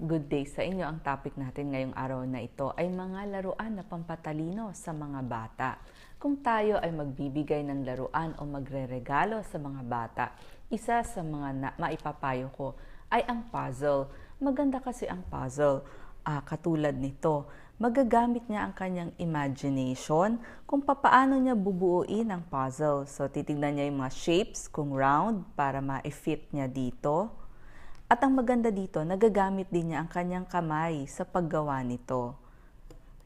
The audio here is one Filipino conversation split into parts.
Good day sa inyo. Ang topic natin ngayong araw na ito ay mga laruan na pampatalino sa mga bata. Kung tayo ay magbibigay ng laruan o magreregalo sa mga bata, isa sa mga na, maipapayo ko ay ang puzzle. Maganda kasi ang puzzle. Ah, katulad nito, magagamit niya ang kanyang imagination kung papaano niya bubuuin ang puzzle. So, titignan niya yung mga shapes, kung round, para ma-fit niya dito. At ang maganda dito, nagagamit din niya ang kanyang kamay sa paggawa nito.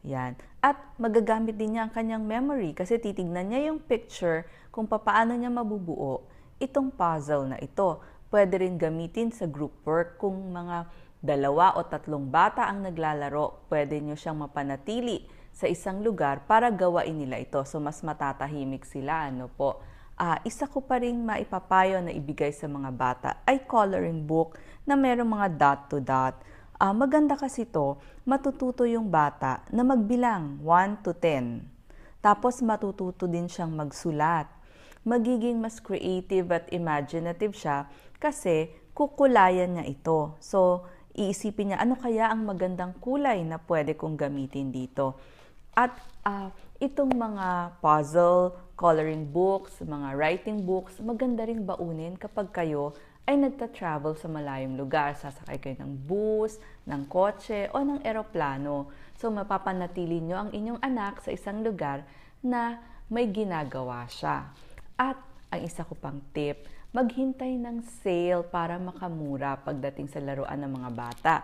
Yan. At magagamit din niya ang kanyang memory kasi titignan niya yung picture kung papaano niya mabubuo itong puzzle na ito. Pwede rin gamitin sa group work kung mga dalawa o tatlong bata ang naglalaro, pwede niyo siyang mapanatili sa isang lugar para gawain nila ito. So mas matatahimik sila, ano po. Ah, isa ko pa ring maipapayo na ibigay sa mga bata ay coloring book na merong mga dot to dot. Ah, maganda kasi to, matututo yung bata na magbilang 1 to 10. Tapos matututo din siyang magsulat. Magiging mas creative at imaginative siya kasi kukulayan niya ito. So, iisipin niya ano kaya ang magandang kulay na pwede kong gamitin dito. At ah, itong mga puzzle, coloring books, mga writing books, maganda ring baunin kapag kayo ay nagta-travel sa malayong lugar. Sasakay kayo ng bus, ng kotse, o ng eroplano. So, mapapanatili nyo ang inyong anak sa isang lugar na may ginagawa siya. At ang isa ko pang tip, maghintay ng sale para makamura pagdating sa laruan ng mga bata.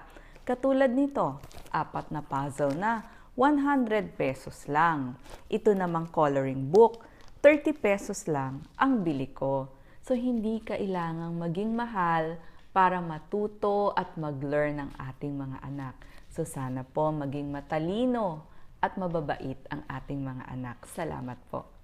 Katulad nito, apat na puzzle na, 100 pesos lang. Ito namang coloring book, 30 pesos lang ang bili ko. So, hindi kailangang maging mahal para matuto at mag-learn ang ating mga anak. So, sana po maging matalino at mababait ang ating mga anak. Salamat po.